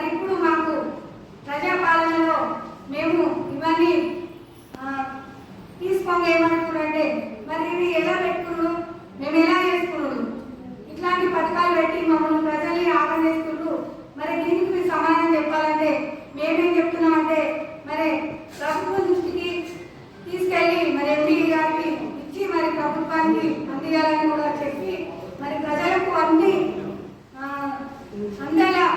మరి ఇప్పుడు మాకు ప్రజాపాలనలో మేము ఇవన్నీ ఆ, ఏమనుకున్నారంటే మరి ఇది ఎలా పెట్టుకున్నారు? మేము ఎలా చేసుకున్నారు? ఇట్లాంటి పథకాలు పెట్టి మమ్మల్ని ప్రజల్ని ఆనందిస్తున్నారు మరి దీనికి మీరు సమాధానం చెప్పాలంటే మేమేం చెప్తున్నామంటే మరి ప్రభుత్వం దృష్టికి తీసుకెళ్ళి మరి ఎంపీ గారికి ఇచ్చి మరి ప్రభుత్వానికి అందియాలని కూడా చెప్పి మరి ప్రజలకు అన్ని అందేలా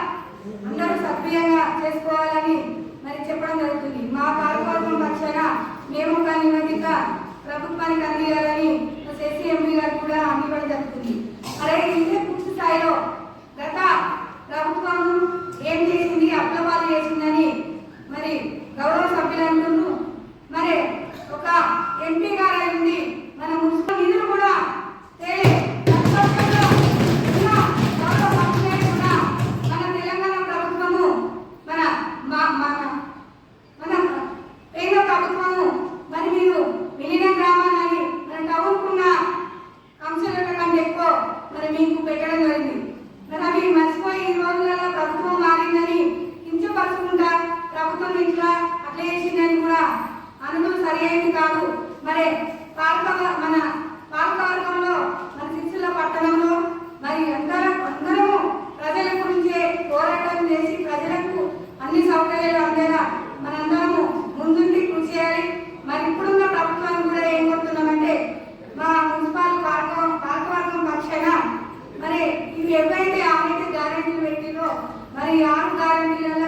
అందరూ సక్రియంగా చేసుకోవాలని మరి చెప్పడం జరుగుతుంది. మా పాల్గొనడం పక్షాన మేము ఒక నివేదిక ప్రభుత్వానికి అందియాలని శశి ఎంపీ గారు కూడా అందివ్వడం జరుగుతుంది. అలాగే ఇదే పూర్తి స్థాయిలో గత ప్రభుత్వం ఏం చేసింది అప్లవాలు చేసిందని మరి గౌరవ సభ్యులు అంటున్నారు మరి ఒక ఎంపీ గారు అయింది మన మున్సిపల్ నిధులు కూడా తేలే. ప్రతిపక్షంలో ఉన్న గౌరవ సభ్యులే కూడా మన తెలంగాణ ప్రభుత్వము మన మా మన మన కేంద్ర ప్రభుత్వము మరి మీరు విలీన గ్రామాలని మన టౌన్కున్న అంశాల కంటే ఎక్కువ మరి మీకు పెట్టడం జరిగింది. మరి అవి మర్చిపోయి ఈ రోజులలో ప్రభుత్వం మారిందని కించపరుచుకుంటా ప్రభుత్వం ఇట్లా అట్లా చేసిందని కూడా అనుభవం సరి అయింది కాదు. మరి పాలక మన పాలకవర్గంలో మన శిక్షుల పట్టణంలో మరి అందరం అందరము ప్రజల గురించే పోరాటం చేసి ప్రజలకు అన్ని సౌకర్యాలు అందేలా మనందరము ముందుండి కృషి చేయాలి మరి ఇప్పుడున్న ప్రభుత్వాన్ని కూడా ఏం కోరుతున్నామంటే మా మున్సిపల్ పాలక పాలకవర్గం పక్షాన మరి ఇవి ఎవరైతే ఆరైతే గ్యారెంటీలు పెట్టిరో మరి ఆరు గ్యారెంటీలలో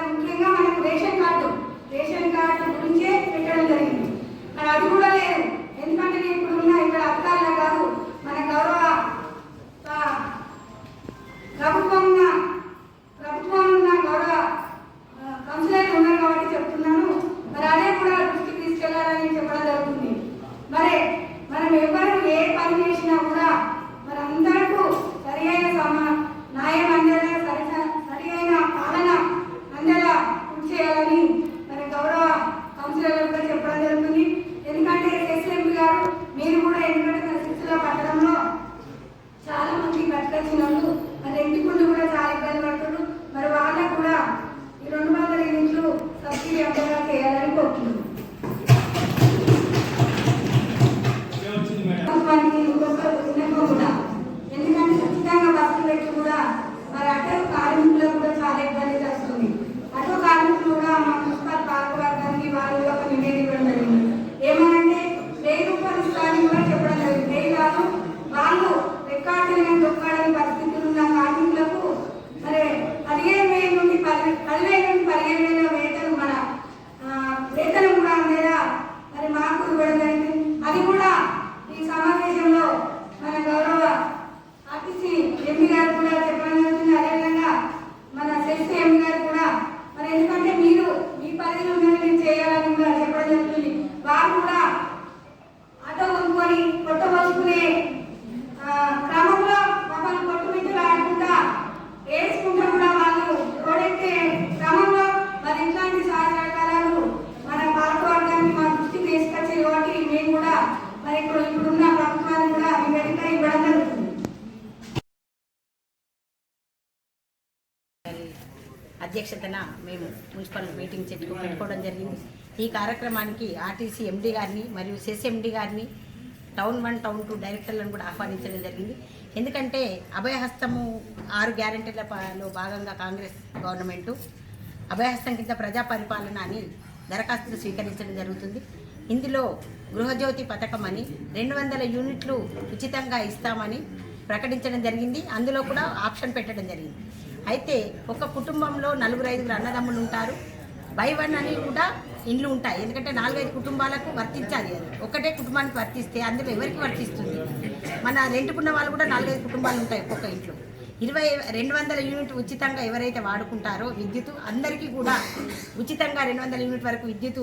అధ్యక్షతన మేము మున్సిపల్ మీటింగ్ చెట్టు పెట్టుకోవడం జరిగింది. ఈ కార్యక్రమానికి ఆర్టీసీ ఎండీ గారిని మరియు సెస్ గారిని టౌన్ వన్ టౌన్ టూ డైరెక్టర్లను కూడా ఆహ్వానించడం జరిగింది. ఎందుకంటే అభయహస్తము ఆరు గ్యారంటీలలో భాగంగా కాంగ్రెస్ గవర్నమెంటు అభయహస్తం కింద ప్రజా పరిపాలన అని దరఖాస్తులు స్వీకరించడం జరుగుతుంది. ఇందులో గృహజ్యోతి పథకం అని రెండు వందల యూనిట్లు ఉచితంగా ఇస్తామని ప్రకటించడం జరిగింది. అందులో కూడా ఆప్షన్ పెట్టడం జరిగింది. అయితే ఒక కుటుంబంలో నలుగురు ఐదుగురు అన్నదమ్ములు ఉంటారు. బై వన్ అని కూడా ఇండ్లు ఉంటాయి. ఎందుకంటే నాలుగైదు కుటుంబాలకు వర్తించాలి అది. ఒకటే కుటుంబానికి వర్తిస్తే అందులో ఎవరికి వర్తిస్తుంది? మన రెంట్కున్న వాళ్ళు కూడా నాలుగైదు కుటుంబాలు ఉంటాయి ఒక్కొక్క ఇంట్లో. ఇరవై రెండు వందల యూనిట్ ఉచితంగా ఎవరైతే వాడుకుంటారో విద్యుత్ అందరికీ కూడా ఉచితంగా రెండు వందల యూనిట్ వరకు విద్యుత్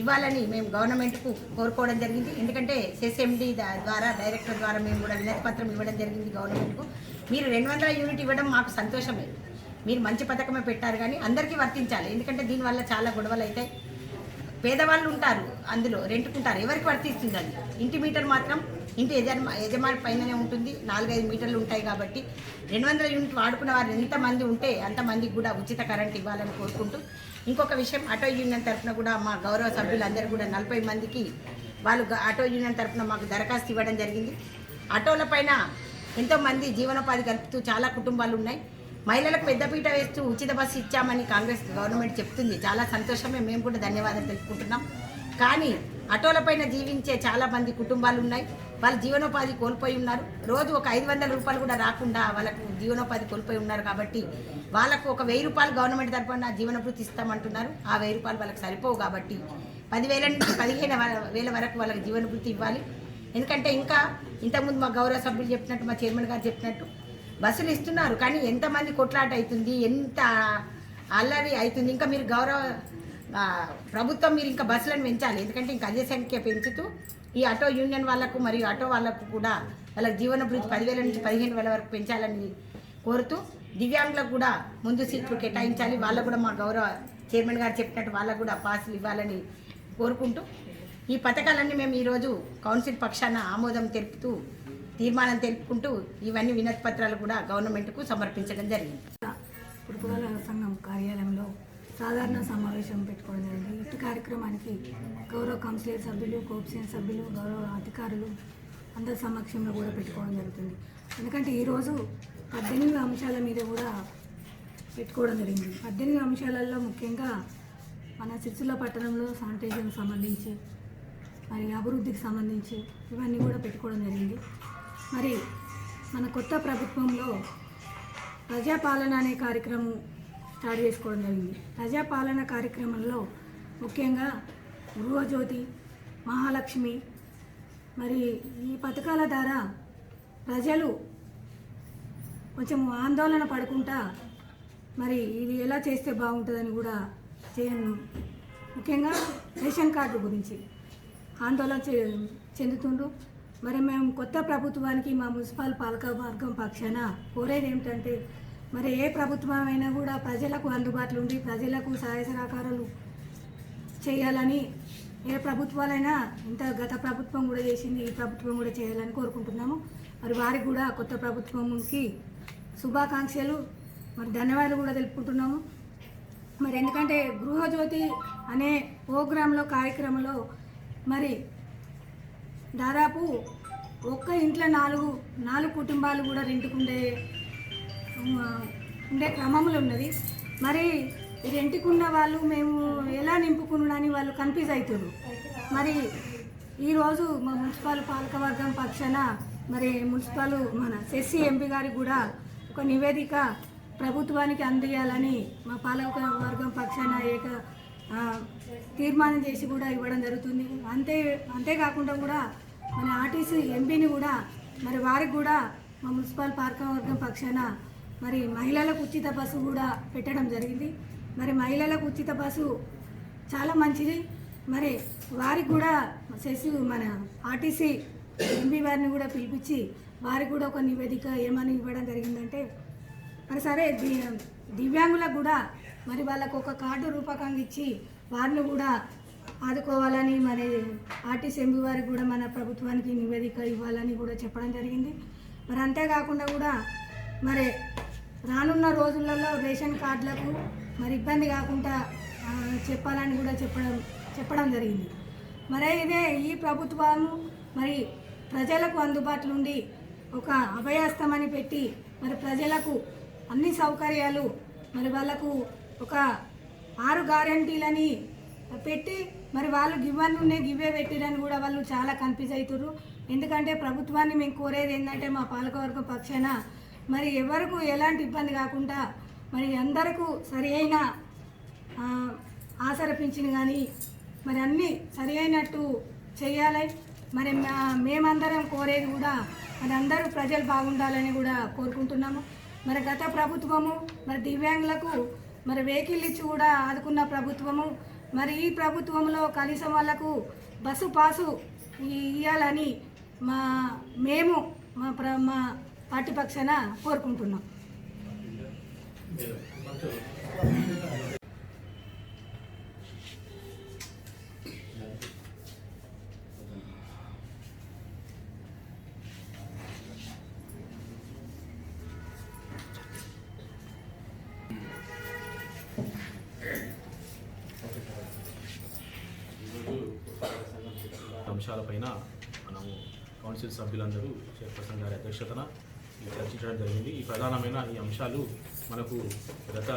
ఇవ్వాలని మేము గవర్నమెంట్కు కోరుకోవడం జరిగింది. ఎందుకంటే సిఎస్ఎండి ద్వారా డైరెక్టర్ ద్వారా మేము కూడా వినతి పత్రం ఇవ్వడం జరిగింది గవర్నమెంట్కు. మీరు రెండు వందల యూనిట్ ఇవ్వడం మాకు సంతోషమే. మీరు మంచి పథకమే పెట్టారు కానీ అందరికీ వర్తించాలి. ఎందుకంటే దీనివల్ల చాలా గొడవలు అవుతాయి. పేదవాళ్ళు ఉంటారు అందులో రెంట్కుంటారు. ఎవరికి వర్తిస్తుంది అది? ఇంటి మీటర్ మాత్రం ఇంటి యజమా యజమాని పైననే ఉంటుంది. నాలుగైదు మీటర్లు ఉంటాయి కాబట్టి రెండు వందల యూనిట్ వాడుకున్న వారు ఎంతమంది ఉంటే అంతమందికి కూడా ఉచిత కరెంట్ ఇవ్వాలని కోరుకుంటూ ఇంకొక విషయం ఆటో యూనియన్ తరఫున కూడా మా గౌరవ సభ్యులందరూ కూడా నలభై మందికి వాళ్ళు ఆటో యూనియన్ తరఫున మాకు దరఖాస్తు ఇవ్వడం జరిగింది. ఆటోల పైన ఎంతోమంది జీవనోపాధి కలుపుతూ చాలా కుటుంబాలు ఉన్నాయి. మహిళలకు పెద్దపీట వేస్తూ ఉచిత బస్సు ఇచ్చామని కాంగ్రెస్ గవర్నమెంట్ చెప్తుంది. చాలా సంతోషమే. మేము కూడా ధన్యవాదాలు తెలుపుకుంటున్నాం. కానీ ఆటోలపైన జీవించే చాలా మంది కుటుంబాలు ఉన్నాయి వాళ్ళు జీవనోపాధి కోల్పోయి ఉన్నారు. రోజు ఒక ఐదు వందల రూపాయలు కూడా రాకుండా వాళ్ళకు జీవనోపాధి కోల్పోయి ఉన్నారు కాబట్టి వాళ్ళకు ఒక వెయ్యి రూపాయలు గవర్నమెంట్ తరఫున జీవనభృతి ఇస్తామంటున్నారు. ఆ వెయ్యి రూపాయలు వాళ్ళకి సరిపోవు కాబట్టి పదివేల నుంచి పదిహేను వేల వరకు వాళ్ళకి జీవనభృతి ఇవ్వాలి. ఎందుకంటే ఇంకా ఇంతకుముందు మా గౌరవ సభ్యులు చెప్పినట్టు మా చైర్మన్ గారు చెప్పినట్టు బస్సులు ఇస్తున్నారు. కానీ ఎంతమంది కొట్లాట అవుతుంది ఎంత అల్లరి అవుతుంది ఇంకా మీరు గౌరవ ప్రభుత్వం మీరు ఇంకా బస్సులను పెంచాలి. ఎందుకంటే ఇంకా అదే సంఖ్య పెంచుతూ ఈ ఆటో యూనియన్ వాళ్ళకు మరియు ఆటో వాళ్ళకు కూడా వాళ్ళకి జీవన భృతి పదివేల నుంచి పదిహేను వేల వరకు పెంచాలని కోరుతూ దివ్యాంగులకు కూడా ముందు సీట్లు కేటాయించాలి. వాళ్ళకు కూడా మా గౌరవ చైర్మన్ గారు చెప్పినట్టు వాళ్ళకు కూడా పాసులు ఇవ్వాలని కోరుకుంటూ ఈ పథకాలన్నీ మేము ఈరోజు కౌన్సిల్ పక్షాన ఆమోదం తెలుపుతూ తీర్మానం తెలుపుకుంటూ ఇవన్నీ వినతి పత్రాలు కూడా గవర్నమెంట్కు సమర్పించడం జరిగింది. సంఘం కార్యాలయంలో సాధారణ సమావేశం పెట్టుకోవడం జరిగింది ఇటు కార్యక్రమానికి గౌరవ కౌన్సిలర్ సభ్యులు కోప్సియన్ సభ్యులు గౌరవ అధికారులు అందరి సమక్షంలో కూడా పెట్టుకోవడం జరుగుతుంది. ఎందుకంటే ఈరోజు పద్దెనిమిది అంశాల మీద కూడా పెట్టుకోవడం జరిగింది. పద్దెనిమిది అంశాలలో ముఖ్యంగా మన సిరిసిల్ల పట్టణంలో శానిటేషన్ సంబంధించి మరి అభివృద్ధికి సంబంధించి ఇవన్నీ కూడా పెట్టుకోవడం జరిగింది. మరి మన కొత్త ప్రభుత్వంలో ప్రజాపాలన అనే కార్యక్రమం స్టార్ట్ చేసుకోవడం జరిగింది. ప్రజాపాలన కార్యక్రమంలో ముఖ్యంగా గృహజ్యోతి మహాలక్ష్మి మరి ఈ పథకాల ద్వారా ప్రజలు కొంచెం ఆందోళన పడుకుంటా మరి ఇది ఎలా చేస్తే బాగుంటుందని కూడా చేయను ముఖ్యంగా రేషన్ కార్డు గురించి ఆందోళన చె- చెందుతుండ్రు. మరి మేము కొత్త ప్రభుత్వానికి మా మున్సిపల్ పాలక వర్గం పక్షాన కోరేది ఏమిటంటే మరి ఏ ప్రభుత్వం అయినా కూడా ప్రజలకు అందుబాటులో ఉండి ప్రజలకు సహాయ సహకారాలు చేయాలని ఏ ప్రభుత్వాలైనా ఇంత గత ప్రభుత్వం కూడా చేసింది ఈ ప్రభుత్వం కూడా చేయాలని కోరుకుంటున్నాము. మరి వారికి కూడా కొత్త ప్రభుత్వంకి శుభాకాంక్షలు. మరి ధన్యవాదాలు కూడా తెలుపుకుంటున్నాము. మరి ఎందుకంటే గృహజ్యోతి అనే ప్రోగ్రాంలో కార్యక్రమంలో మరి దాదాపు ఒక్క ఇంట్లో నాలుగు నాలుగు కుటుంబాలు కూడా రెంట్కుండే ఉండే క్రమంలో ఉన్నది. మరి ఈ ఉన్న వాళ్ళు మేము ఎలా నింపుకున్నాడని వాళ్ళు కన్ఫ్యూజ్ అవుతున్నారు మరి ఈరోజు మా మున్సిపల్ పాలకవర్గం పక్షాన మరి మున్సిపల్ మన శశి ఎంపీ గారికి కూడా ఒక నివేదిక ప్రభుత్వానికి అందియాలని మా పాలక వర్గం పక్షాన ఏక తీర్మానం చేసి కూడా ఇవ్వడం జరుగుతుంది. అంతే అంతేకాకుండా కూడా మన ఆర్టీసీ ఎంపీని కూడా మరి వారికి కూడా మా మున్సిపల్ పాలకవర్గం పక్షాన మరి మహిళలకు ఉచిత బస్సు కూడా పెట్టడం జరిగింది. మరి మహిళలకు ఉచిత బస్సు చాలా మంచిది. మరి వారికి కూడా శశి మన ఆర్టీసీ ఎంపీ వారిని కూడా పిలిపించి వారికి కూడా ఒక నివేదిక ఏమని ఇవ్వడం జరిగిందంటే మరి సరే ది- దివ్యాంగులకు కూడా మరి వాళ్ళకు ఒక కార్డు రూపకంగా ఇచ్చి వారిని కూడా ఆదుకోవాలని మరి ఆర్టీసీ ఎంపీ వారికి కూడా మన ప్రభుత్వానికి నివేదిక ఇవ్వాలని కూడా చెప్పడం జరిగింది. మరి అంతేకాకుండా కూడా మరి రానున్న రోజులలో రేషన్ కార్డులకు మరి ఇబ్బంది కాకుండా చెప్పాలని కూడా చెప్పడం చెప్పడం జరిగింది. మరి ఇదే ఈ ప్రభుత్వము మరి ప్రజలకు అందుబాటులో ఉండి ఒక అభయాస్తమని పెట్టి మరి ప్రజలకు అన్ని సౌకర్యాలు మరి వాళ్ళకు ఒక ఆరు గ్యారంటీలని పెట్టి మరి వాళ్ళు గివ్వనున్నే గివ్వే పెట్టిరని కూడా వాళ్ళు చాలా కన్ఫ్యూజ్ అవుతున్నారు ఎందుకంటే ప్రభుత్వాన్ని మేము కోరేది ఏంటంటే మా పాలకవర్గ పక్షాన మరి ఎవరికి ఎలాంటి ఇబ్బంది కాకుండా మరి అందరకు సరి అయిన ఆసరపించిన ఆసర కానీ మరి అన్నీ సరి అయినట్టు చేయాలి. మరి మా- మేమందరం కోరేది కూడా మరి అందరూ ప్రజలు బాగుండాలని కూడా కోరుకుంటున్నాము. మరి గత ప్రభుత్వము మరి దివ్యాంగులకు మరి వెహికల్ ఇచ్చి కూడా ఆదుకున్న ప్రభుత్వము మరి ఈ ప్రభుత్వంలో కనీసం వాళ్ళకు బస్సు పాసు ఇవ్వాలని మా మేము మా ప్ర మా పార్టీ పక్షాన కోరుకుంటున్నాం. అంశాలపైన మనము కౌన్సిల్ సభ్యులందరూ చైర్పర్సన్ గారి అధ్యక్షతన చర్చించడం జరిగింది. ఈ ప్రధానమైన ఈ అంశాలు మనకు గత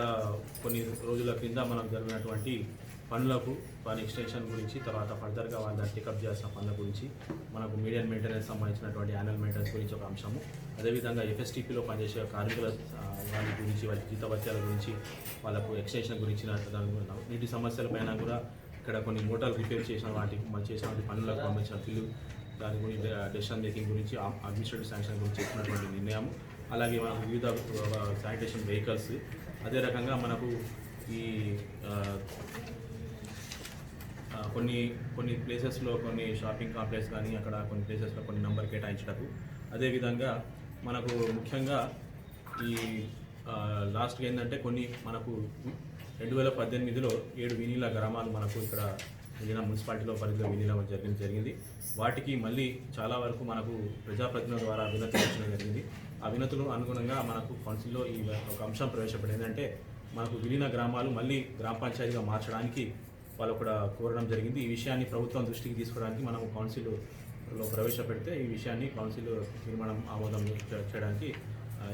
కొన్ని రోజుల క్రింద మనకు జరిగినటువంటి పనులకు వారి ఎక్స్టెన్షన్ గురించి తర్వాత ఫర్దర్గా వాళ్ళని దాన్ని చేసిన పనుల గురించి మనకు మీడియం మెయింటెనెన్స్ సంబంధించినటువంటి యాన్యువల్ మెయింటెనెన్స్ గురించి ఒక అంశము. అదేవిధంగా ఎఫ్ఎస్టీపీలో పనిచేసే కార్మికుల వారి గురించి వాళ్ళ జీతభత్యాల గురించి వాళ్ళకు ఎక్స్టెన్షన్ గురించి నీటి సమస్యల పైన కూడా ఇక్కడ కొన్ని మోటార్లు రిపేర్ చేసిన వాటికి మనం చేసినటువంటి పనులకు పంపించిన బిల్లు దాని గురించి డెసిషన్ మేకింగ్ గురించి అడ్మినిస్ట్రేటివ్ శాంక్షన్ గురించి చెప్పినటువంటి నిర్ణయం అలాగే మనకు వివిధ శానిటేషన్ వెహికల్స్ అదే రకంగా మనకు ఈ కొన్ని కొన్ని ప్లేసెస్లో కొన్ని షాపింగ్ కాంప్లెక్స్ కానీ అక్కడ కొన్ని ప్లేసెస్లో కొన్ని నంబర్ కేటాయించటకు. అదేవిధంగా మనకు ముఖ్యంగా ఈ లాస్ట్గా ఏంటంటే కొన్ని మనకు రెండు వేల పద్దెనిమిదిలో ఏడు వినీల గ్రామాలు మనకు ఇక్కడ విలీన మున్సిపాలిటీలో పరిధిలో విలీనం జరిగింది జరిగింది. వాటికి మళ్ళీ చాలా వరకు మనకు ప్రజాప్రతినిధుల ద్వారా వినతులు ఇచ్చడం జరిగింది. ఆ వినతులు అనుగుణంగా మనకు కౌన్సిల్లో ఈ ఒక అంశం ప్రవేశపడింది ఏంటంటే మనకు విలీన గ్రామాలు మళ్ళీ గ్రామ పంచాయతీగా మార్చడానికి వాళ్ళు కూడా కోరడం జరిగింది. ఈ విషయాన్ని ప్రభుత్వం దృష్టికి తీసుకోవడానికి మనం కౌన్సిల్లో ప్రవేశపెడితే ఈ విషయాన్ని కౌన్సిల్ తీర్మానం ఆమోదం చేయడానికి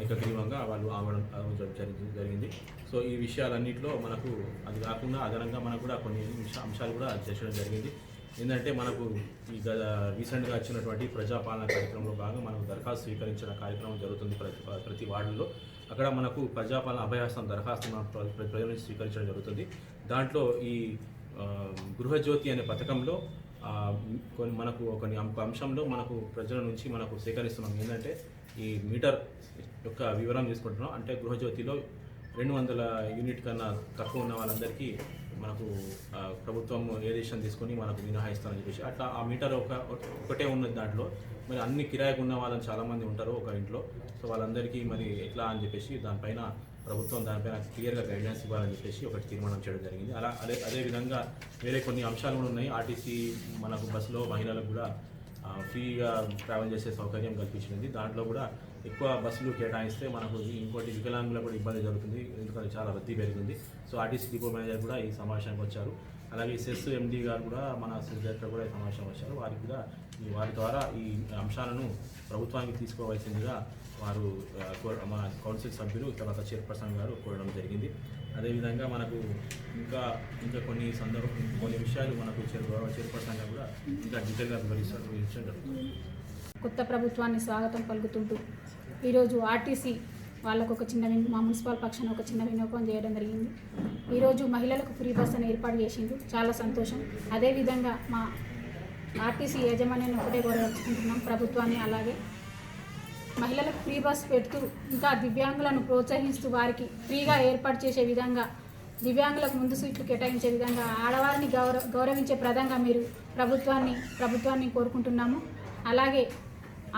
ఏకగ్రీవంగా వాళ్ళు ఆవడం జరిగింది జరిగింది. సో ఈ విషయాలన్నింటిలో మనకు అది కాకుండా అదనంగా మనకు కూడా కొన్ని అంశాలు కూడా చేర్చడం జరిగింది. ఏంటంటే మనకు ఈ గత రీసెంట్గా వచ్చినటువంటి ప్రజాపాలన కార్యక్రమంలో భాగంగా మనకు దరఖాస్తు స్వీకరించిన కార్యక్రమం జరుగుతుంది ప్రతి ప్రతి వార్డులో. అక్కడ మనకు ప్రజాపాలన అభయాస్తం దరఖాస్తు ప్రజల నుంచి స్వీకరించడం జరుగుతుంది. దాంట్లో ఈ గృహజ్యోతి అనే పథకంలో కొన్ని మనకు కొన్ని అంశంలో మనకు ప్రజల నుంచి మనకు సేకరిస్తున్నాం. ఏంటంటే ఈ మీటర్ యొక్క వివరం తీసుకుంటున్నాం. అంటే గృహజ్యోతిలో రెండు వందల యూనిట్ కన్నా తక్కువ ఉన్న వాళ్ళందరికీ మనకు ప్రభుత్వం ఏ దేశం తీసుకొని మనకు మినహాయిస్తామని చెప్పేసి అట్లా ఆ మీటర్ ఒక ఒకటే ఉన్నది దాంట్లో మరి అన్ని కిరాయికి ఉన్న వాళ్ళని చాలామంది ఉంటారు ఒక ఇంట్లో. సో వాళ్ళందరికీ మరి ఎట్లా అని చెప్పేసి దానిపైన ప్రభుత్వం దానిపైన క్లియర్గా గైడ్లైన్స్ ఇవ్వాలని చెప్పేసి ఒకటి తీర్మానం చేయడం జరిగింది. అలా అదే అదేవిధంగా వేరే కొన్ని అంశాలు కూడా ఉన్నాయి. ఆర్టీసీ మనకు బస్సులో మహిళలకు కూడా ఫ్రీగా ట్రావెల్ చేసే సౌకర్యం కల్పించింది. దాంట్లో కూడా ఎక్కువ బస్సులు కేటాయిస్తే మనకు ఇంకోటి వికలాంగులకు కూడా ఇబ్బంది జరుగుతుంది. ఎందుకంటే చాలా రద్దీ పెరిగింది. సో ఆర్టీసీ డిపో మేనేజర్ కూడా ఈ సమావేశానికి వచ్చారు. అలాగే సెస్ ఎండీ గారు కూడా మన సెస్ డైరెక్టర్ కూడా ఈ సమావేశం వచ్చారు. వారికి కూడా ఈ వారి ద్వారా ఈ అంశాలను ప్రభుత్వానికి తీసుకోవాల్సిందిగా వారు మన కౌన్సిల్ సభ్యులు తర్వాత చైర్పర్సన్ గారు కోరడం జరిగింది. అదేవిధంగా మనకు ఇంకా ఇంకా కొన్ని సందర్భం కొన్ని విషయాలు మనకు చైర్ కూడా ఇంకా డీటెయిల్గా వివరిస్తారు. కొత్త ప్రభుత్వాన్ని స్వాగతం పలుకుతుంటూ ఈరోజు ఆర్టీసీ వాళ్ళకు ఒక చిన్న విన్- మా మున్సిపల్ పక్షాన ఒక చిన్న విన్నపం చేయడం జరిగింది. ఈరోజు మహిళలకు ఫ్రీ బస్ అని ఏర్పాటు చేసిండు చాలా సంతోషం. అదేవిధంగా మా ఆర్టీసీ యాజమాన్యాన్ని ఒకటే గౌరవించుకుంటున్నాం ప్రభుత్వాన్ని అలాగే మహిళలకు ఫ్రీ బస్ పెడుతూ ఇంకా దివ్యాంగులను ప్రోత్సహిస్తూ వారికి ఫ్రీగా ఏర్పాటు చేసే విధంగా దివ్యాంగులకు ముందు సీట్లు కేటాయించే విధంగా ఆడవారిని గౌరవ గౌరవించే ప్రదంగా మీరు ప్రభుత్వాన్ని ప్రభుత్వాన్ని కోరుకుంటున్నాము. అలాగే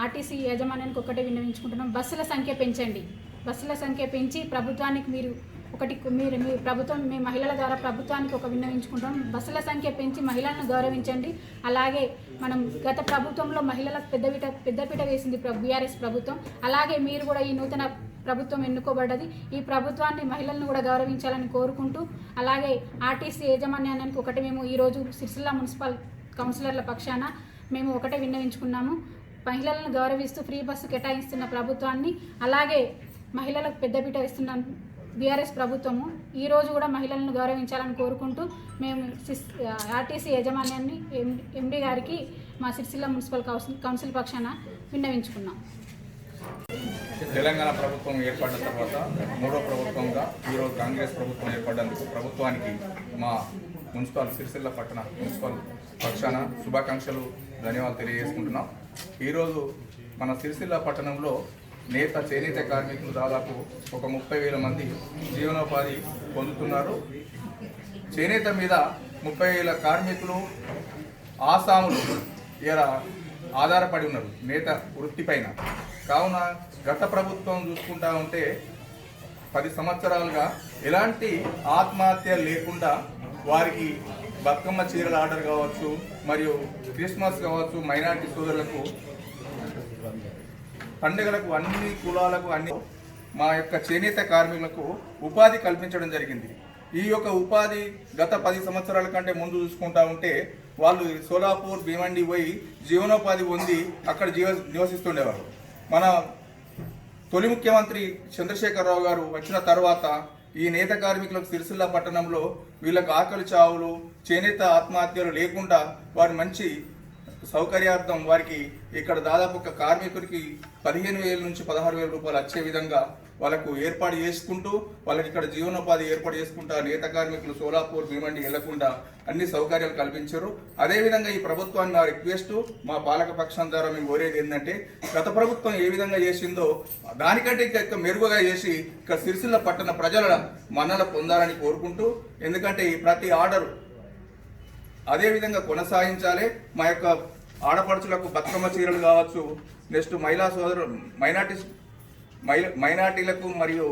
ఆర్టీసీ యాజమాన్యానికి ఒక్కటే విన్నవించుకుంటున్నాం. బస్సుల సంఖ్య పెంచండి. బస్సుల సంఖ్య పెంచి ప్రభుత్వానికి మీరు ఒకటి మీరు మీ ప్రభుత్వం మీ మహిళల ద్వారా ప్రభుత్వానికి ఒక విన్నవించుకుంటాం. బస్సుల సంఖ్య పెంచి మహిళలను గౌరవించండి. అలాగే మనం గత ప్రభుత్వంలో మహిళలకు పెద్దపీట పెద్దపీట వేసింది బీఆర్ఎస్ ప్రభుత్వం. అలాగే మీరు కూడా ఈ నూతన ప్రభుత్వం ఎన్నుకోబడ్డది. ఈ ప్రభుత్వాన్ని మహిళలను కూడా గౌరవించాలని కోరుకుంటూ అలాగే ఆర్టీసీ యాజమాన్యానికి ఒకటి మేము ఈరోజు సిరిసిల్ల మున్సిపల్ కౌన్సిలర్ల పక్షాన మేము ఒకటే విన్నవించుకున్నాము. మహిళలను గౌరవిస్తూ ఫ్రీ బస్సు కేటాయిస్తున్న ప్రభుత్వాన్ని అలాగే మహిళలకు పెద్దపీట ఇస్తున్న బీఆర్ఎస్ ప్రభుత్వము ఈరోజు కూడా మహిళలను గౌరవించాలని కోరుకుంటూ మేము సిస్ ఆర్టీసీ యాజమాన్యాన్ని ఎం- ఎండి గారికి మా సిరిసిల్ల మున్సిపల్ కౌన్సిల్ కౌన్సిల్ పక్షాన విన్నవించుకున్నాం. తెలంగాణ ప్రభుత్వం ఏర్పడిన తర్వాత మూడో ప్రభుత్వంగా ఈరోజు కాంగ్రెస్ ప్రభుత్వం ఏర్పడినందుకు ప్రభుత్వానికి మా మున్సిపల్ సిరిసిల్ల పట్టణ మున్సిపల్ పక్షాన శుభాకాంక్షలు ధన్యవాదాలు తెలియజేసుకుంటున్నాం. ఈరోజు మన సిరిసిల్ల పట్టణంలో నేత చేనేత కార్మికులు దాదాపు ఒక ముప్పై వేల మంది జీవనోపాధి పొందుతున్నారు. చేనేత మీద ముప్పై వేల కార్మికులు ఆసాములు ఇలా ఆధారపడి ఉన్నారు నేత వృత్తిపైన కావున గత ప్రభుత్వం చూసుకుంటా ఉంటే పది సంవత్సరాలుగా ఎలాంటి ఆత్మహత్య లేకుండా వారికి బతుకమ్మ చీరల ఆర్డర్ కావచ్చు మరియు క్రిస్మస్ కావచ్చు మైనార్టీ సోదరులకు పండుగలకు అన్ని కులాలకు అన్ని మా యొక్క చేనేత కార్మికులకు ఉపాధి కల్పించడం జరిగింది. ఈ యొక్క ఉపాధి గత పది సంవత్సరాల కంటే ముందు చూసుకుంటా ఉంటే వాళ్ళు సోలాపూర్ భీమండి పోయి జీవనోపాధి పొంది అక్కడ జీవ నివసిస్తుండేవారు. మన తొలి ముఖ్యమంత్రి చంద్రశేఖరరావు గారు వచ్చిన తర్వాత ఈ నేత కార్మికులకు సిరిసిల్ల పట్టణంలో వీళ్ళకు ఆకలి చావులు చేనేత ఆత్మహత్యలు లేకుండా వారి మంచి సౌకర్యార్థం వారికి ఇక్కడ దాదాపు ఒక కార్మికుడికి పదిహేను వేల నుంచి పదహారు వేల రూపాయలు వచ్చే విధంగా వాళ్ళకు ఏర్పాటు చేసుకుంటూ వాళ్ళకి ఇక్కడ జీవనోపాధి ఏర్పాటు చేసుకుంటా నేత కార్మికులు సోలాపూర్ భీమండి వెళ్ళకుండా అన్ని సౌకర్యాలు కల్పించారు. అదేవిధంగా ఈ ప్రభుత్వాన్ని నా రిక్వెస్ట్ మా పాలక పక్షం ద్వారా మేము కోరేది ఏంటంటే గత ప్రభుత్వం ఏ విధంగా చేసిందో దానికంటే ఇంకా మెరుగుగా చేసి ఇక్కడ సిరిసిల్ల పట్టణ ప్రజల మన్నల పొందాలని కోరుకుంటూ ఎందుకంటే ఈ ప్రతి ఆర్డర్ అదేవిధంగా కొనసాగించాలి. మా యొక్క ఆడపడుచులకు బతుకమ్మ చీరలు కావచ్చు నెక్స్ట్ మహిళా సోదరు మైనార్టీ మై- మైనార్టీలకు మరియు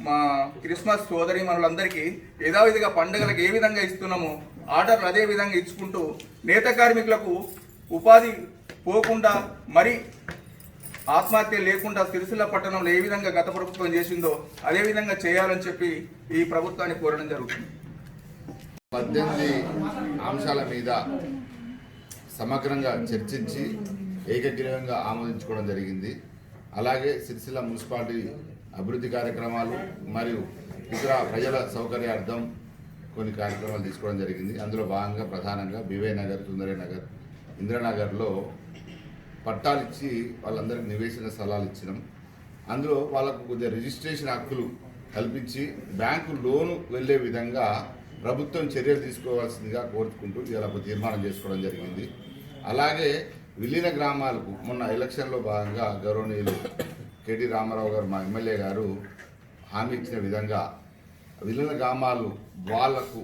మా క్రిస్మస్ సోదరి మనులందరికీ యథావిధిగా పండుగలకు ఏ విధంగా ఇస్తున్నామో ఆర్డర్లు అదే విధంగా ఇచ్చుకుంటూ నేత కార్మికులకు ఉపాధి పోకుండా మరి ఆత్మహత్య లేకుండా సిరిసిల్ల పట్టణంలో ఏ విధంగా గత ప్రభుత్వం చేసిందో అదే విధంగా చేయాలని చెప్పి ఈ ప్రభుత్వాన్ని కోరడం జరుగుతుంది. పద్దెనిమిది అంశాల మీద సమగ్రంగా చర్చించి ఏకగ్రీవంగా ఆమోదించుకోవడం జరిగింది. అలాగే సిరిసిల్ల మున్సిపాలిటీ అభివృద్ధి కార్యక్రమాలు మరియు ఇతర ప్రజల సౌకర్యార్థం కొన్ని కార్యక్రమాలు తీసుకోవడం జరిగింది. అందులో భాగంగా ప్రధానంగా బివే నగర్ సుందరి నగర్ ఇంద్రనగర్లో పట్టాలు ఇచ్చి వాళ్ళందరికీ నివేశన స్థలాలు ఇచ్చినాం. అందులో వాళ్ళకు కొద్దిగా రిజిస్ట్రేషన్ హక్కులు కల్పించి బ్యాంకు లోను వెళ్ళే విధంగా ప్రభుత్వం చర్యలు తీసుకోవాల్సిందిగా కోరుకుంటూ ఇలా తీర్మానం చేసుకోవడం జరిగింది. అలాగే విలీన గ్రామాలకు మొన్న ఎలక్షన్లో భాగంగా గౌరవనీయులు కేటీ రామారావు గారు మా ఎమ్మెల్యే గారు హామీ ఇచ్చిన విధంగా విలీన గ్రామాలు వాళ్ళకు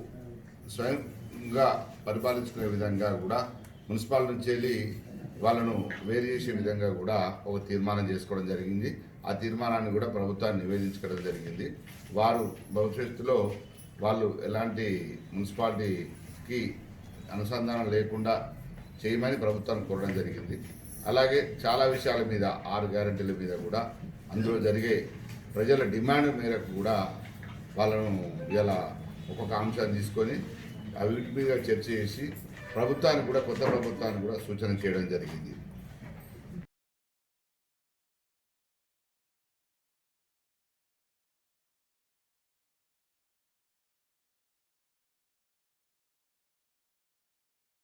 స్వయంగా పరిపాలించుకునే విధంగా కూడా మున్సిపాల్ నుంచి వెళ్ళి వాళ్ళను వేరు చేసే విధంగా కూడా ఒక తీర్మానం చేసుకోవడం జరిగింది. ఆ తీర్మానాన్ని కూడా ప్రభుత్వాన్ని నివేదించడం జరిగింది. వారు భవిష్యత్తులో వాళ్ళు ఎలాంటి మున్సిపాలిటీకి అనుసంధానం లేకుండా చేయమని ప్రభుత్వాన్ని కోరడం జరిగింది. అలాగే చాలా విషయాల మీద ఆరు గ్యారంటీల మీద కూడా అందులో జరిగే ప్రజల డిమాండ్ మేరకు కూడా వాళ్ళను ఇలా ఒక్కొక్క అంశాన్ని తీసుకొని అవిటి మీద చర్చ చేసి ప్రభుత్వానికి కూడా కొత్త ప్రభుత్వానికి కూడా సూచన చేయడం జరిగింది.